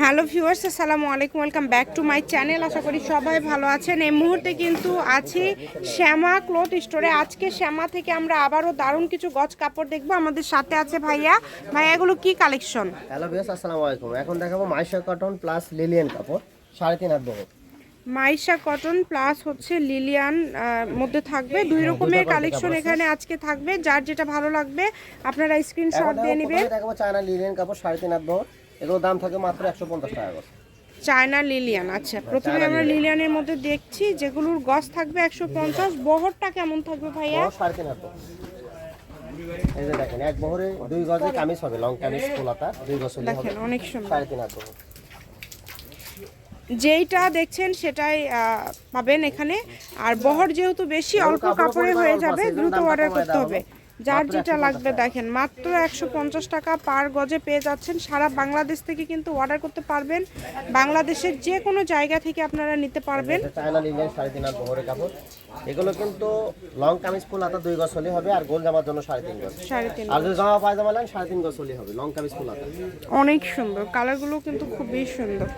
Hello viewers আসসালামু আলাইকুম welcome back to my channel. আশা করি সবাই ভালো আছেন। এই মুহূর্তে কিন্তু আছি শ্যামা ক্লথ স্টোরে। আজকে শ্যামা থেকে আমরা আবারও দারুণ কিছু গজ কাপড় দেখব। আমাদের সাথে আছে ভাইয়া। ভাইয়া এগুলো কি কালেকশন হ্যালো বিয়াস আসসালামু আলাইকুম। এখন দেখাবো মাইশা কটন প্লাস লিলিয়ান কাপড় সাড়ে তিন হাত বহর মাইশা কটন প্লাস হচ্ছে লিলিয়ান মধ্যে থাকবে। দুই রকমের কালেকশন এখানে আজকে থাকবে। যার যেটা ভালো লাগবে আপনারা স্ক্রিনশট দিয়ে নেবেন। দেখাবো চায়না লিলিয়ান কাপড় সাড়ে তিন হাত বহর এগুলো দাম থাকে মাত্র একশো পঞ্চাশ টাকা করে চায়না লিলিয়ান আচ্ছা। প্রথমে আমরা লিলিয়ানের মধ্যে দেখছি যেগুলোর গজ থাকবে একশো পঞ্চাশ বহরটা কেমন থাকবে ভাইয়া? সাড়ে তিন হাত এই যে দেখেন এক বহরে দুই গজে কামিজ হবে লং কামিজ ফুলাতা দুই গজ দেখেন অনেক সুন্দর। সাড়ে তিন হাত যেইটা দেখছেন সেটাই পাবেন এখানে। আর বহর যেহেতু বেশি অল্প কাপড়ে হয়ে যাবে দ্রুত অর্ডার করতে হবে। যার যেটা লাগবে দেখেন মাত্র একশো পঞ্চাশ টাকা পার গজে পেয়ে যাচ্ছেন। সারা বাংলাদেশ থেকে কিন্তু অর্ডার করতে পারবেন। বাংলাদেশের যে কোনো জায়গা থেকে আপনারা নিতে পারবেন। চায়না লিলিয়ান সাড়ে তিন বহরের কাপড়। এগুলো কিন্তু লং কামিজ ফুলাতা দুই গজ হলে হবে আর গোল জামার জন্য সাড়ে তিন গজ। আর যদি জামা পায়জামা নেন সাড়ে তিন গজ হলে হবে লং কামিজ ফুলাতা অনেক সুন্দর। কালারগুলো কিন্তু খুবই সুন্দর।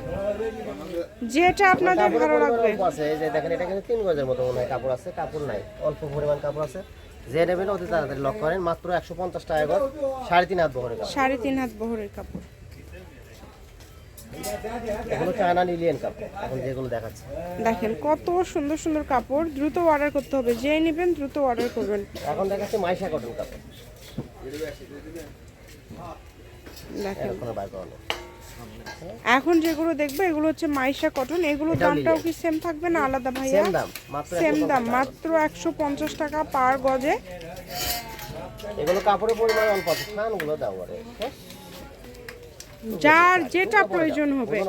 যেটা আপনাদের ভালো লাগবে। আছে এই যে দেখেন এটা কিন্তু তিন গজের মতো মনে হয় কাপড় আছে কাপড় নাই অল্প পরিমাণ কাপড় আছে। যে নেবেন অতি তাড়াতাড়ি লক করেন মাত্র একশো পঞ্চাশ টাকা গজ সাড়ে তিন হাত বহরের কাপড়। সাড়ে তিন হাত বহরের কাপড়। এগুলো চায়না লিলিয়ান কাপড় এখন যেগুলো দেখাচ্ছে। দেখেন কত সুন্দর সুন্দর কাপড় দ্রুত অর্ডার করতে হবে যে নেবেন দ্রুত অর্ডার করবেন। এখন দেখাচ্ছে মাইশা কটন কাপড়। দেখেন। এখন যেগুলো দেখব এগুলো হচ্ছে মাইশা কটন এটাও দামটাও কি সেম থাকবে না আলাদা ভাইয়া? সেম দাম মাত্র সেম 150 দাম টাকা। মাত্র একশো পঞ্চাশ টাকা পার গজে। এগুলো কাপড়ের পরিমাণ অল্প আছে খানগুলো দাও আরে? যার যেটা প্রয়োজন হবে।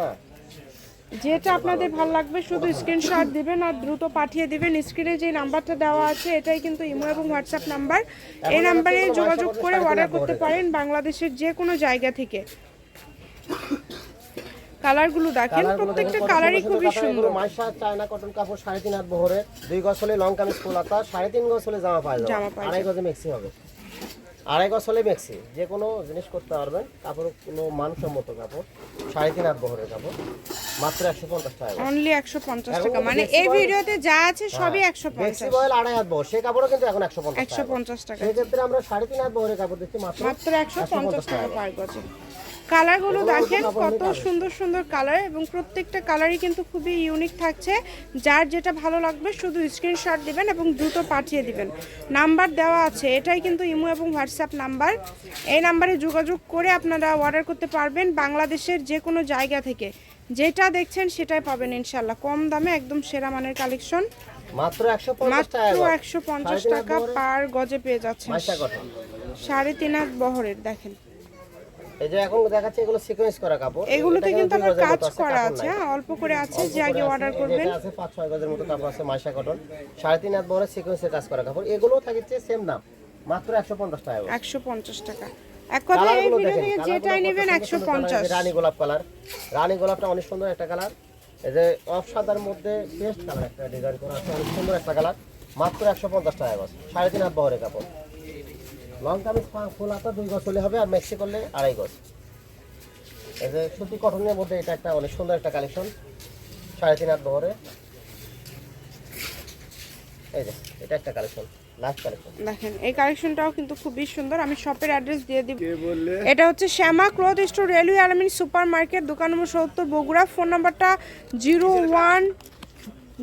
যেটা আপনাদের ভালো লাগবে শুধু স্ক্রিনশট দিবেন আর দ্রুত পাঠিয়ে দিবেন। স্ক্রিনে যে নাম্বারটা দেওয়া আছে এটাই কিন্তু ইমো এবং হোয়াটসঅ্যাপ নাম্বার। এই নাম্বারে যোগাযোগ করে অর্ডার করতে পারেন বাংলাদেশের যে কোনো জায়গা থেকে। কালারগুলো দেখেন প্রত্যেকটা কালারই খুবই সুন্দর। মাইশা চায়না কটন কাপড় সাড়ে তিন হাত বহরের দুই গজ হলে লং কামিজ সাড়ে তিন গজ হলে জামা পায় জামা জামা আড়াই গজে মেক্সি হবে। আড়াই গজ হলে মেক্সি যে কোনো জিনিস করতে পারবেন। কাপড় কোনো মানসম্মত কাপড়। সাড়ে তিন হাত বহরের কাপড়। মাত্র একশো পঞ্চাশ টাকা। অনলি একশো পঞ্চাশ টাকা। মানে এই ভিডিওতে যা আছে সবই একশো পঞ্চাশ। বয়েল আড়াই হাত বহর। সেই কাপড়ও কিন্তু এখন একশো পঞ্চাশ একশো পঞ্চাশ টাকা। সেক্ষেত্রে আমরা সাড়ে তিন হাত বহরের কাপড় দিচ্ছি মাত্র মাত্র একশো পঞ্চাশ টাকা পার গজে। কালারগুলো দেখেন কত সুন্দর সুন্দর কালার এবং প্রত্যেকটা কালারই কিন্তু খুবই ইউনিক থাকছে। যার যেটা ভালো লাগবে শুধু স্ক্রিনশট দিবেন এবং দ্রুত পাঠিয়ে দিবেন। নাম্বার দেওয়া আছে এটাই কিন্তু ইমো এবং হোয়াটসঅ্যাপ নাম্বার। এই নাম্বারে যোগাযোগ করে আপনারা অর্ডার করতে পারবেন বাংলাদেশের যে কোনো জায়গা থেকে। যেটা দেখছেন সেটাই পাবেন ইনশাল্লাহ কম দামে একদম সেরা মানের কালেকশন মাত্র একশো পঞ্চাশ মাত্র টাকা পার গজে পেয়ে যাচ্ছেন। সাড়ে তিন হাত বহরের দেখেন। এই যে এখন দেখাচ্ছে এগুলো সিকোয়েন্স করা কাপড়। এগুলোতে কিন্তু গজের কাজ করা আছে অল্প করে আছে যে আগে অর্ডার করবেন। আছে পাঁচ ছয় গজের মতো কাপড় আছে মাইশা কটন সাড়ে তিন হাত বড় সিকোয়েন্সের কাজ করা কাপড়। এগুলো থাকছে সেম দাম। মাত্র একশো পঞ্চাশ টাকা করে। একশো পঞ্চাশ টাকা। এক কথা এই ভিডিও থেকে যেটাই নেবেন সুন্দর একশো সুন্দর কালার, পঞ্চাশ এই যে রানী গোলাপ কালার। রানী গোলাপটা অনেক সুন্দর একটা কালার। এই যে অফ সাদার মধ্যে পেস্ট কালার একটা ডিজাইন করা আছে। অনেক সুন্দর একটা কালার। মাত্র একশো পঞ্চাশ টাকা গজ সাড়ে তিন হাত বহরের কাপড়। লং কামিজ পা- ফুল হাতা দুই গজ হলে হবে আর মেক্সি করলে আড়াই গজ। এই যে সুতি কটনের মধ্যে এটা একটা অনেক সুন্দর একটা কালেকশন সাড়ে তিন হাত বহরে। এই যে এটা একটা কালেকশন লাস্ট দেখেন এই কালেকশনটাও কিন্তু খুবই সুন্দর। আমি শপের অ্যাড্রেস দিয়ে দিব। এটা হচ্ছে Shyama cloth store railway Alamin super market দোকান নম্বর সত্তর বগুড়া। ফোন নাম্বারটা zero one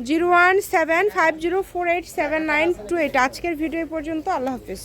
zero one seven five zero four eight seven nine two eight. আজকের ভিডিও পর্যন্ত আল্লাহ হাফিজ।